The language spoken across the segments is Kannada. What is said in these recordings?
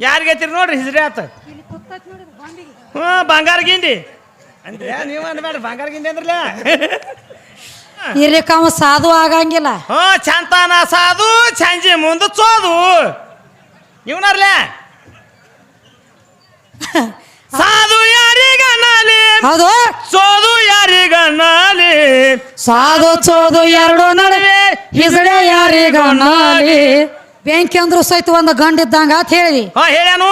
ಯಾರಿಗೆ ಹಚ್ಚಿರಿ ನೋಡ್ರಿ ಹಿಸ್ರಿ ಆತ. ಹ್ಞೂ ಬಂಗಾರ ಗಿಂಡಿ. ಅಂದ್ರೆ ನೀವು ಅನ್ಬೇಡ್ರಿ ಬಂಗಾರ ಗಿಂಡಿ ಅಂದ್ರಲ್ಲ ಇರ್ಲಿಕ್ಕ ಅವ ಸಾಧು ಆಗಂಗಿಲ್ಲ. ಹ್ಞೂ ಚಂತಾನ ಸಾಧು ಚಾಂಜಿ ಮುಂದೆ ಚೋದು ಇವನರ್ಲೆ? ಸಾದು ಯಾರಿಗನಾಲಿ ಹೌದು. ಚೋದು ಯಾರಿಗನಾಲಿ ಸಾಧು ಚೋದು ಎರಡು ನಡುವೆ ಹಿಸಡೆ ಯಾರಿಗ ನಾಲಿ? ಬೆಂಕಿ ಅಂದ್ರು ಸಹಿತ ಒಂದು ಗಂಡ ಇದ್ದಂಗ ಅಂತ ಹೇಳಿ. ಹಾ ಹೇಳ್ಯಾನು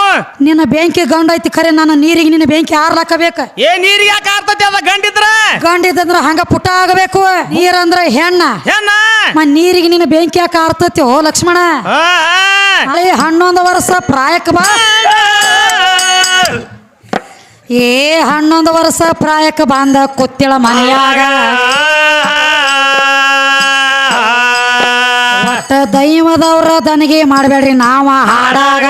ನಿನ್ನ ಬೆಂಕಿ ಗಂಡ ಐತಿ ಖರೆ ನನ್ನ ನೀರಿಗೆ ನಿನ್ನ ಬೆಂಕಿ ಹಾರ್ಲಾಕಬೇಕ ಏ ನೀರಿಗೆ ಯಾಕೆ ಆರ್ತತಿ ಅದ ಗಂಡಿದ್ರ ಗಂಡ ಇದ್ದಂದ್ರ ಹಂಗ ಪುಟ್ಟ ಆಗಬೇಕು. ನೀರಂದ್ರ ಹೆಣ್ಣ. ಹೆಣ್ಣ? ಮ ನೀರಿಗೆ ನಿನ್ನ ಬ್ಯಾಂಕಿ ಯಾಕೆ ಆರ್ತತಿ ಓ ಲಕ್ಷ್ಮಣ. ಹಳೆ ಹನ್ನೊಂದು ವರ್ಷ ಪ್ರಾಯಕ ಬಾ. ಏ ಹನ್ನೊಂದು ವರ್ಷ ಪ್ರಾಯಕ ಬಂದ ಕೊತ್ತಿಳ ಮನೆಯಾಗ. ಒಟ್ಟ ದೈವದವ್ರ ದನಿಗೆ ಮಾಡಬೇಡ್ರಿ, ನಾವ ಹಾಡಾಗ.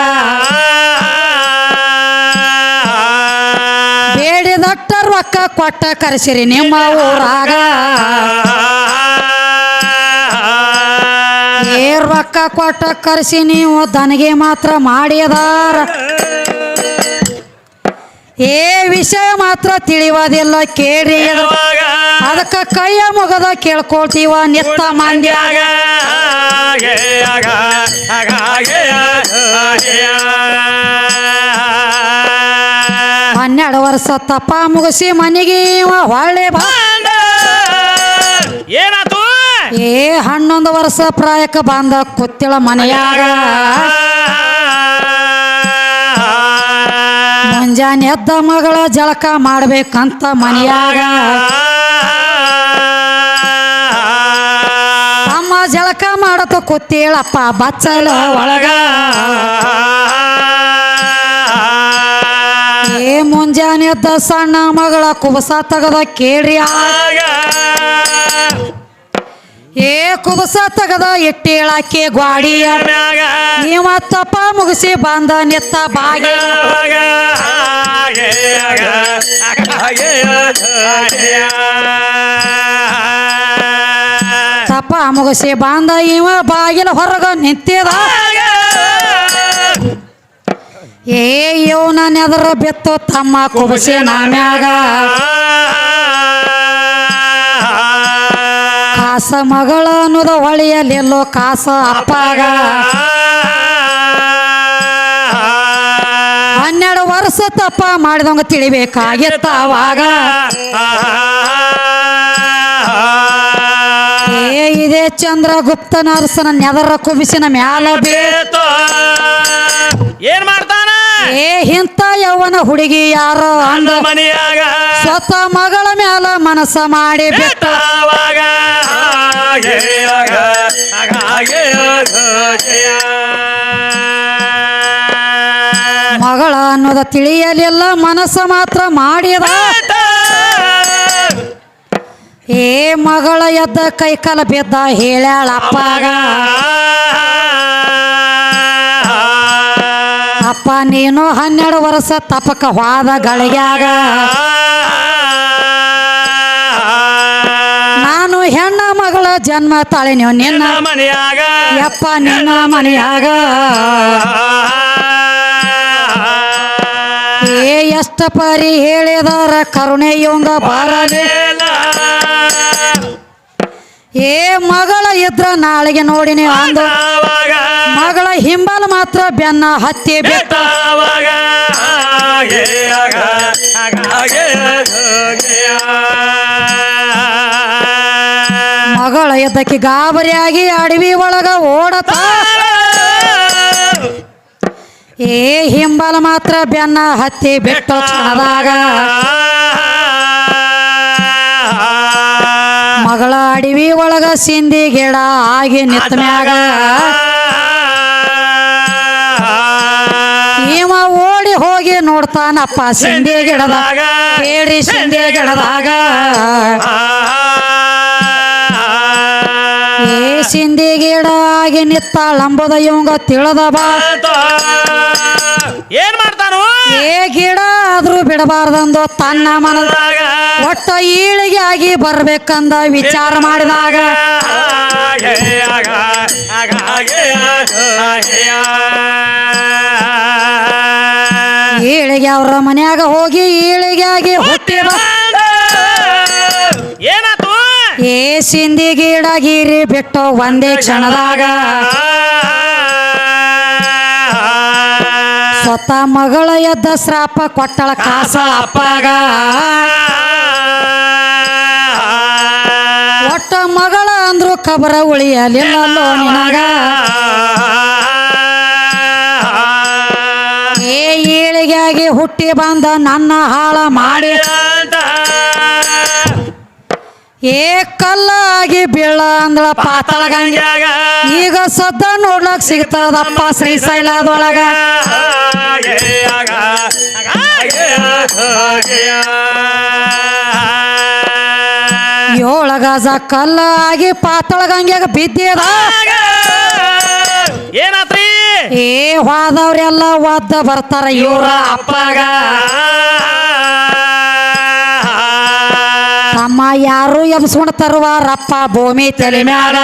ಬೇಡಿದಟ್ಟ ರೊಕ್ಕ ಕೊಟ್ಟ ಕರೆಸಿರಿ ನಿಮ್ಮ ಊರಾಗ. ಏ ರೊಕ್ಕ ಕೊಟ್ಟ ಕರೆಸಿ ನೀವು ದನಿಗೆ ಮಾತ್ರ ಮಾಡಿದಾರ. ಏ ವಿಷಯ ಮಾತ್ರ ತಿಳಿಯೋದಿಲ್ಲ ಕೇಳಿ ಅದಕ್ಕ ಕೈಯ ಮುಗದ ಕೇಳ್ಕೊಳ್ತೀವ ನಿತ್ತ ಮಂದ್ಯಾಗ. ಹನ್ನೆರಡು ವರ್ಷ ತಪ್ಪ ಮುಗಿಸಿ ಮನೆಗೆ ಒಳ್ಳೆ ಬಾ. ಏನಾತು ಏ, ಹನ್ನೊಂದು ವರ್ಷ ಪ್ರಾಯಕ್ಕೆ ಬಂದ ಕುತ್ತಿಳ ಮನೆಯಾಗ. ಮುಂಜಾನೆ ಎದ್ದ ಮಗಳ ಜಳಕ ಮಾಡ್ಬೇಕಂತ ಮನೆಯಾಗ. ಮಾಡತ ಕುತ್ತಿಳಪ್ಪ ಬಚ್ಚಲ ಒಳಗ ಏ ಮುಂಜಾನೆ ಎದ್ದ ಸಣ್ಣ ಮಗಳ ಕುಬಸ ತಗದ ಕೇಳ್ರಿ ಏ ಕುಬಸ ತಗದ ಇಟ್ಟೇಳಾಕೆ ಗ್ವಾಡಿಯ ನೀವತ್ತಪ್ಪ ತಪ್ಪ ಮುಗಿಸಿ ಬಂದ ನೆತ್ತ ಬಾಗಿ ತಪ್ಪ ಮುಗಿಸಿ ಬಾಂದ ಇವ ಬಾಗಿಲ ಹೊರಗ ನಿಂತಿದ. ಏ ನಾನು ಎದರ ಬಿತ್ತು ತಮ್ಮ ಕುಬಸೆ ಮ್ಯಾಗ. ಕಾಸ ಮಗಳ ಅನ್ನೋದ ಹೊಳೆಯಲಿಲ್ಲೋ ಕಾಸ ಅಪ್ಪಾಗ. ಹನ್ನೆರಡು ವರ್ಷ ತಪ್ಪ ಮಾಡಿದಂಗ ತಿಳಿಬೇಕಾಗಿತ್ತ ಅವಾಗ. ಚಂದ್ರಗುಪ್ತ ನರಸನ ನೆದರ ಕುಬಿಸಿನ ಮ್ಯಾಲ ಬೇ ಏನ್ ಮಾಡ್ತಾನ? ಏ ಹಿಂತ ಯವನ ಹುಡುಗಿ ಯಾರ ಅಂದ? ಮನೆಯಾಗ. ಸ್ವತ ಮಗಳ ಮ್ಯಾಲ ಮನಸ ಮಾಡಿ ಬಿಟ್ಟ. ಬೆಟ್ಟವಾಗ ಹಾಗೆ ಆಗ, ಆಗ ಹಾಗೆ ಆಗ, ಜಯ. ಮಗಳ ಅನ್ನೋದ ತಿಳಿಯಲಿಲ್ಲ ಮನಸ್ಸ ಮಾತ್ರ ಮಾಡಿದ. ಎದ್ದ ಕೈಕಾಲ ಬಿದ್ದ ಹೇಳ್ಯಾಳ ಅಪ್ಪಾಗ. ಅಪ್ಪ ನೀನು ಹನ್ನೆರಡು ವರ್ಷ ತಪಕ ಹೋದ ಗಳಿಗ್ಯಾಗ. ನಾನು ಹೆಣ್ಣ ಮಗಳ ಜನ್ಮ ತಾಳೆ ನೀವು ನಿನ್ನ ಮನೆಯಾಗ. ಯಪ್ಪ ನಿನ್ನ ಮನೆಯಾಗ. ಏ ಎಷ್ಟ ಪರಿ ಹೇಳಿದಾರ ಕರುಣೆ ಇವಂಗ ಬಾರಲಿ ಏ ಮಗಳ ಇದ್ರ ನಾಳೆಗೆ ನೋಡಿ ನೀವು ಅಂದು. ಮಗಳ ಹಿಂಬಲ್ ಮಾತ್ರ ಬೆನ್ನ ಹತ್ತಿ ಬಿಟ್ಟ ಮಗಳ ಎದ್ದಕ್ಕೆ ಗಾಬರಿಯಾಗಿ ಅಡವಿ ಒಳಗ ಓಡತ. ಏ ಹಿಂಬಲ ಮಾತ್ರ ಬೆನ್ನ ಹತ್ತಿ ಬೆಟ್ಟ ಕ್ಷಣದಾಗ ಮಗಳ ಅಡವಿ ಒಳಗ ಸಿಂಧಿ ಗಿಡ ಆಗಿ ನಿತ್ತ ಮ್ಯಾಗ. ಇವ ಓಡಿ ಹೋಗಿ ನೋಡ್ತಾನಪ್ಪ ಸಿಂದಿ ಗಿಡದಾಗ. ಹೇಳಿ ಸಿಂದಿ ಗಿಡದಾಗ. ಏ ಸಿಂಧಿ ಗಿಡ ಆಗಿ ನಿತ್ತಾಳಂಬುದ ಇವಂಗ ತಿಳದ ಬಾ. ಏನ್ ಮಾಡ್ತಾನು? ಏ ಗಿಡ ಆದ್ರೂ ಬಿಡಬಾರ್ದಂದು ತನ್ನ ಮನ ಒಟ್ಟ ಈಳಿಗೆ ಆಗಿ ಬರ್ಬೇಕಂದ ವಿಚಾರ ಮಾಡಿದಾಗ. ಈಳಿಗೆ ಅವ್ರ ಮನ್ಯಾಗ ಹೋಗಿ ಈಳಿಗೆ ಆಗಿ ಹುಟ್ಟಿ ಏ ಸಿಂದಿ ಗಿಡ ಗೀರಿ ಬಿಟ್ಟು ಒಂದೇ ಕ್ಷಣದಾಗ ಸ್ವತ ಮಗಳ ಎದ್ದ ಶ್ರಾಪ ಕೊಟ್ಟಳ ಕಾಸ ಅಪ್ಪಗ. ಒಟ್ಟ ಮಗಳ ಅಂದ್ರು ಕಬರ ಉಳಿಯಲಿಲ್ಲಲ್ಲೋ ನಿನಗ ಏ ಏಳಿಗೆಯಾಗಿ ಹುಟ್ಟಿ ಬಂದ ನನ್ನ ಹಾಳ ಮಾಡಿ. ಏ ಕಲ್ಲಾಗಿ ಬೀಳ ಅಂದಳ ಪಾತಾಳ ಗಂಗ್ಯಾಗ ಈಗ ಸದ್ದ ನೋಡ್ಲಕ್ ಸಿಗ್ತದಪ್ಪ ಶ್ರೀಶೈಲದೊಳಗ ಏಳ ಗಜ ಕಲ್ಲಾಗಿ ಪಾತಾಳ ಗಂಗ್ಯಾಗ ಬಿದ್ದಿದ. ಏನಾತ್ರಿ? ಏ ಹೋದವ್ರೆಲ್ಲ ಒದ್ದ ಬರ್ತಾರ ಇವ್ರ ಅಪ್ಪಗ. ಯಾರು ಎಬ್ಸ್ಕೊಂಡು ತರುವಾರಪ್ಪ ಭೂಮಿ ತಲೆ ಮ್ಯಾಗ?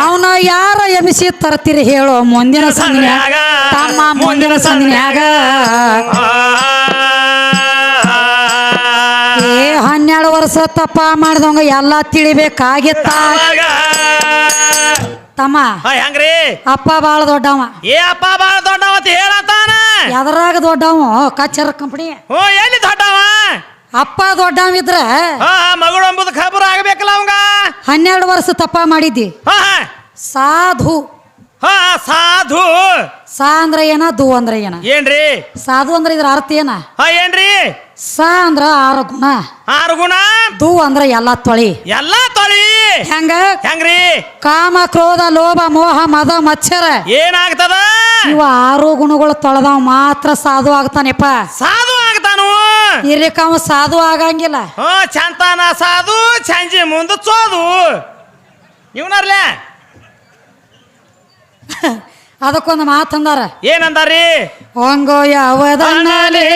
ಅವನ ಯಾರ ಎಬ್ಸಿ ತರ್ತೀರಿ ಹೇಳೋ ಮುಂದಿನ ಸಂದಿನ್ಯಾಗ ತಮ್ಮ ಮುಂದಿನ ಸಂದಿನ್ಯಾಗ ಏ ಹನ್ನೆರಡು ವರ್ಷ ತಪ್ಪ ಮಾಡಿದವಂಗ ಎಲ್ಲ ತಿಳಿಬೇಕಾಗಿತ್ತ? ತಮ್ಮ ಹೆಂಗ್ರಿ? ಅಪ್ಪ ಬಾಳ ದೊಡ್ಡವ. ಏ ಅಪ್ಪ ಬಾಳ ದೊಡ್ಡವತ್ ಹೇಳತಾನ ಎದರಾಗ ದೊಡ್ಡವ ಕಚ್ಚರ ಕಂಪನಿ ಓ ಎಲ್ಲಿ ದೊಡ್ಡವ ಅಪ್ಪ ದೊಡ್ಡವ ಇದ್ರ ಹಾ ಹಾ, ಮಗಳು ಎಂಬುದು ಖಬರ್ ಆಗ್ಬೇಕಲ್ಲ ಅವಂಗ ಹನ್ನೆರಡು ವರ್ಷ ತಪ್ಪ ಮಾಡಿದ್ದಿ ಹಾ ಹಾ ಸಾಧು ಹಾ ಸಾಧು ಸಾ ಅಂದ್ರ ಏನ ದು ಅಂದ್ರ ಏನ ಏನ್ರಿ ಸಾಧು ಅಂದ್ರ ಇದ್ರ ಅರ್ಥ ಏನ ಹಾ ಏನ್ರಿ ಸಾ ಅಂದ್ರ ಆರು ಗುಣ ಆರು ಗುಣ ದು ಅಂದ್ರ ಎಲ್ಲ ತೊಳಿ ಎಲ್ಲಾ ತೊಳಿ ಹೆಂಗ ಹೆಂಗ್ರಿ ಕಾಮ ಕ್ರೋಧ ಲೋಭ ಮೋಹ ಮದ ಮಚ್ಚರ ಏನಾಗ್ತದ ಇವ ಆರು ಗುಣಗಳು ತೊಳೆದವ ಮಾತ್ರ ಸಾಧು ಆಗ್ತಾನೆಪ್ಪ. ಸಾಧು ಆಗ್ತಾನು? ಇರ್ಲಿಕ್ಕ ಅವ ಸಾಧು ಆಗಂಗಿಲ್ಲ. ಹ್ಞೂ ಚಂತಾನ ಸಾಧು ಚಂಜಿ ಮುಂದೆ ಚೋದು ಇವನರ್ಲೆ? ಅದಕ್ಕೊಂದು ಮಾತಂದಾರ. ಏನಂದಾರಿ? ಹೊಂಗೋ ಯಾವದನ್ನಲಿ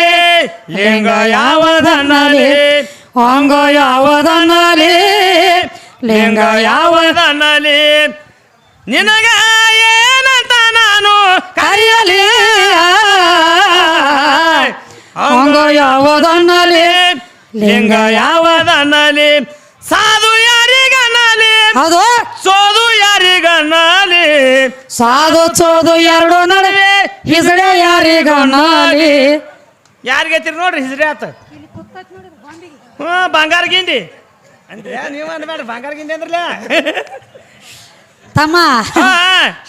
ಲಿಂಗ ಯಾವದನ್ನಲಿ ಹೊಂಗೋ ಯಾವದನ್ನಲಿ ಲಿಂಗ ಯಾವದನ್ನಲಿ ನಿನಗ ಕರೆಯಲಿ. ಅಂಗ ಯಾವದನ್ನಲಿ ಲಿಂಗ ಯಾವದನ್ನಲಿ ಸಾಧು ಯಾರಿಗನ್ನಲಿ ಅದು? ಸೋದು ಯಾರಿಗನ್ನಲಿ ಸಾಧು ಚೋದು ಎರಡು ನಡುವೆ ಹಿಸಡೆ ಯಾರಿಗನ್ನಲಿ. ಯಾರಿಗೆ ಹತ್ತಿರ ನೋಡ್ರಿ ಹಿಸ್ರಿ ಆತ? ಹ್ಞೂ ಬಂಗಾರ ಗಿಂಡಿ. ಅಂದ್ರೆ ನೀವು ಅನ್ಬೇಡ ಬಂಗಾರ ಗಿಂಡಿ ಅಂದ್ರಲ್ಲ ತಮ್ಮ.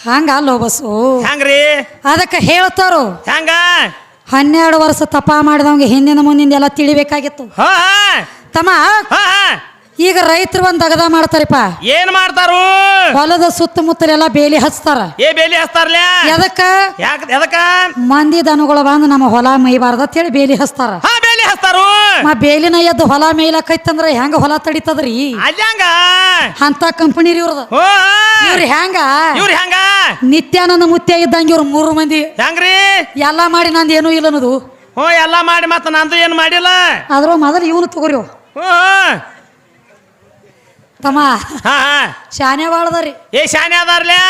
ಹಂಗ ಅಲ್ಲೋ ಬಸ್ಸು ಹೆಂಗ್ರಿ? ಅದಕ್ಕೆ ಹೇಳ್ತಾರು. ಹೆಂಗ? ಹನ್ನೆರಡು ವರ್ಷ ತಪ ಮಾಡಿದವಂಗೆ ಹಿಂದಿನ ಮುಂದಿನ ಎಲ್ಲ ತಿಳಿಬೇಕಾಗಿತ್ತು. ತಮ್ಮ. ಈಗ ರೈತರು ಒಂದ್ ದಗದ ಮಾಡ್ತಾರಪ್ಪ. ಏನ್ ಮಾಡ್ತಾರು? ಹೊಲದ ಸುತ್ತಮುತ್ತಲೆಲ್ಲ ಬೇಲಿ ಹಚ್ತಾರ. ಏ ಬೇಲಿ ಹಚ್ತಾರಲ್ಲ ಎದಕ್ಕ? ಯಾಕ ಎದಕ್ಕ? ಮಂದಿ ದನಗಳು ಬಂದು ನಮ್ಮ ಹೊಲ ಮೈಬಾರ್ದ ಹೇಳಿ ಬೇಲಿ ಹಚ್ತಾರು. ಮ ಬೇಲಿನ ಎದ್ದು ಹೊಲ ಮೇಯ್ಲಕೈತಂದ್ರ ಹೆಂಗ ಹೊಲ ತಡಿತದ್ರಿ? ಅಲ್ಲಂಗ ಅಂತ ಕಂಪನಿ ರೀ ಇವ್ರದ. ಹೋ ಇವ್ರು ಹೆಂಗ? ಇವ್ರು ಹೆಂಗ? ನಿತ್ಯಾನಂದ ಮುತ್ಯ ಇದ್ದಂಗ ಇವ್ರು ಮೂರು ಮಂದಿ. ಹೆಂಗ್ರಿ? ಎಲ್ಲ ಮಾಡಿ ನಂದು ಏನೂ ಇಲ್ಲ ಅನ್ನೋದು. ಹ್ಞೂ ಎಲ್ಲ ಮಾಡಿ ಮತ್ತೆ ನಂದು ಏನು ಮಾಡಿಲ್ಲ? ಅದ್ರ ಮೊದಲು ಇವನು ತಗೋರಿ. ಹ್ಞೂ ತಮ್ಮ ಹಾ ಹಾ. ಶಾನೆ ಬಾಳದ್ರಿ ಏ ಶಾನೆ ಅದಾರ್ಲಿ?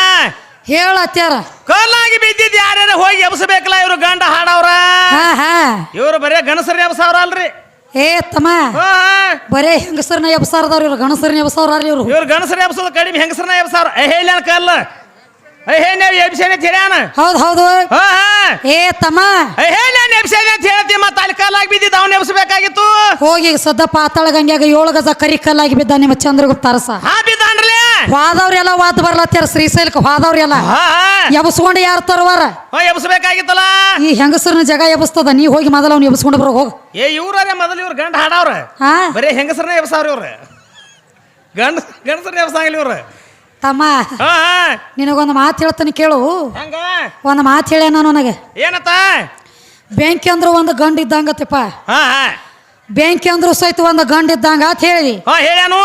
ಹೇಳ ಅತ್ಯಾರ. ಕಲ್ಲಾಗಿ ಬಿದ್ದಿದ್ ಯಾರ್ಯಾರ ಹೋಗಿ ಎಬ್ಸಬೇಕಲ್ಲ ಇವ್ರು ಗಂಡ ಹಾಡವ್ರ? ಹಾ ಹಾ. ಇವ್ರು ಬರೇ ಗಣಸರಿ ಎಬ್ಸವ್ರ ಅಲ್ರಿ. ಏ ತಮ್ಮ. ಬರೇ ಹೆಂಗಸರ್ನ ಎಬ್ಸಾರದವ್ರ ಇವ್ರು ಗಣಸರ್ನ ಎಬ್ಸವ್ರಿ ಇವ್ರು. ಇವ್ರು ಗಣಸರ ಎಬ್ಸೋದು ಕಡಿಮೆ ಹೆಂಗಸರನ್ನ ಎಬ್ಸಾರ. ಹೇಳ ಕಲ್ಲ ಏ ಹೇ ನೀವು ಎಬ್ಸೇನೆ ತಿರ್ಯಾನ ಹೌದು ಹೌದು. ಏ ತಮ್ಮ. ಏ ನಾನು ಎಬ್ಸೇನೆ ಅಂತ ಹೇಳ್ತಿ ಮತ್ತೆ ಅಲ್ಲಿ ಕಲ್ಲಾಗಿ ಬಿದ್ದಿದ್ದು ಅವ್ನ ಎಬ್ಸಬೇಕಾಗಿತ್ತು. ಹೋಗಿ ಸದ್ದ ಪಾತಾಳ ಗಂಗ್ಯಾಗ ಏಳು ಗಜ ಕರಿ ಕಲ್ಲಾಗಿ ಬಿದ್ದ ನಿಮ್ಮ ಚಂದ್ರಗುಪ್ತ ಅರಸ. ಹಾ ಬಿದ್ದಾನ್ರಲೇ. ಹೋದವ್ರೆಲ್ಲ ವಾತ್ ಬರ್ಲತ್ತಾರ ಶ್ರೀಶೈಲಕ್ಕೆ ಹೋದವ್ರೆಲ್ಲ. ಎಬ್ಸ್ಕೊಂಡು ಯಾರು ತರುವಾರ? ಎಬ್ಸಬೇಕಾಗಿತ್ತಲ್ಲ. ಈ ಹೆಂಗಸರನ್ನ ಜಗ ಎಬ್ಸ್ತದ ನೀ ಹೋಗಿ ಮೊದಲ ಅವ್ನು ಎಬ್ಸ್ಕೊಂಡು ಬರೋ ಹೋಗ. ಏ ಇವ್ರೇ ಮೊದಲು ಇವ್ರು ಗಂಡ ಹಾಡವ್ರ. ಬರೇ ಹೆಂಗಸರನ್ನ ಎಬ್ಸಾವ್ರಿ ಇವ್ರ. ಗಂಡ ಗಂಡಸರನ್ನ ಎಬ್ಸಾಗಿಲ್ಲ ಇವ್ರ. ತಮ್ಮ ನಿನಗೊಂದು ಮಾತು ಹೇಳ್ತಾನೆ ಕೇಳು. ಹೆಂಗ? ಒಂದು ಮಾತು ಹೇಳ್ಯಾನ ನನಗೆ. ಏನತ್ತ? ಬೆಂಕಿ ಅಂದ್ರೆ ಒಂದು ಗಂಡ ಇದ್ದಂಗತ್ತಪ್ಪ ಬೆಂಕಿ ಅಂದ್ರು ಸಹಿತ ಒಂದು ಗಂಡ ಇದ್ದಂಗ ಅಂತ ಹೇಳಿ. ಹಾ ಹೇಳ್ಯಾನು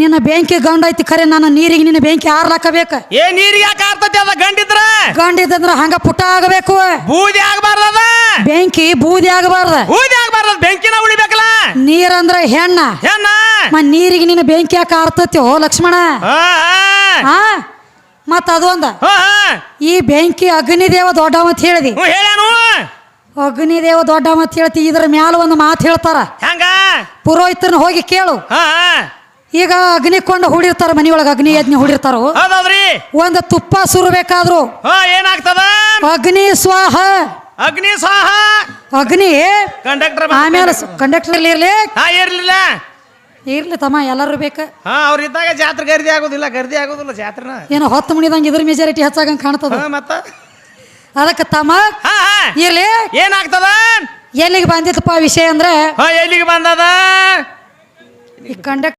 ನಿನ್ನ ಬೆಂಕಿ ಗಂಡ ಐತಿ ಖರೆ ನನ್ನ ನೀರಿಗೆ ನಿನ್ನ ಬೆಂಕಿ ಆರ್ಲಾಕಬೇಕ. ಏ ನೀರಿಗೆ ಯಾಕೆ ಆರ್ತತಿ ಅದ ಗಂಡಿದ್ರ ಗಂಡ ಇದ್ದಂದ್ರ ಹಂಗ ಪುಟ್ಟ ಆಗಬೇಕು. ಬೂದಿ ಆಗಬಾರ್ದ ಬೆಂಕಿ ಬೂದಿ ಆಗಬಾರ್ದ. ಬೂದಿ ಆಗಬಾರ್ದ ಬೆಂಕಿನ ಉಳಿಬೇಕಲ್ಲ? ನೀರಂದ್ರ ಹೆಣ್ಣ. ಹೆಣ್ಣ? ಮ ನೀರಿಗೆ ನಿನ್ನ ಬೆಂಕಿ ಯಾಕೆ ಓ ಲಕ್ಷ್ಮಣ? ಹಾ ಮತ್ತ ಅದು ಒಂದ ಹಾ ಹಾ. ಈ ಬೆಂಕಿ ಅಗ್ನಿದೇವ ದೊಡ್ಡವ ಅಂತ ಹೇಳಿದಿ. ಹೇಳ್ಯಾನು ಅಗ್ನಿದೇವ ದೊಡ್ಡ ಮಾತು ಹೇಳ್ತಿ ಇದ್ರ ಮ್ಯಾಲ ಒಂದು ಮಾತು ಹೇಳ್ತಾರ. ಹೆಂಗ? ಪುರೋಹಿತರನ್ನ ಹೋಗಿ ಕೇಳು. ಹಾ ಈಗ ಅಗ್ನಿ ಕೊಂಡು ಹುಡಿರ್ತಾರ ಮನಿಯೊಳಗ ಅಗ್ನಿ ಯಜ್ಞ ಹುಡಿರ್ತಾರ. ಹೌದೌದ್ರಿ? ಒಂದು ತುಪ್ಪ ಸುರಬೇಕಾದ್ರು ಹಾ ಏನಾಗ್ತದ? ಅಗ್ನಿ ಸ್ವಾಹ. ಅಗ್ನಿ ಸ್ವಾಹ. ಅಗ್ನಿ. ಕಂಡಕ್ಟರ್ ಆಮೇಲೆ ಕಂಡಕ್ಟರ್ ಇರ್ಲಿ. ಹಾ ಇರ್ಲಿಲ್ಲ. ಇರ್ಲಿ ತಮ್ಮ ಎಲ್ಲರೂ ಬೇಕು. ಹಾ ಅವ್ರ ಇದ್ದಾಗ ಜಾತ್ರೆ ಗರ್ದಿ ಆಗೋದಿಲ್ಲ ಗರ್ದಿ ಆಗೋದಿಲ್ಲ ಜಾತ್ರೆನ. ಏನೋ ಹೊತ್ತು ಮುಣಿದಂಗೆ ಇದ್ರ ಮೆಜಾರಿಟಿ ಹೆಚ್ಚಾಗಂಗೆ ಕಾಣ್ತದ. ಮತ್ತ? ಅದಕ್ಕೆ ತಮ್ಮ ಹಾ ಹಾ. ಇರ್ಲಿ. ಏನಾಗ್ತದ? ಎಲ್ಲಿಗೆ ಬಂದಿತ್ತಪ್ಪ ವಿಷಯ ಅಂದ್ರೆ ಹಾ ಎಲ್ಲಿಗೆ ಬಂದದ? ಈ ಕಂಡಕ್ಟರ್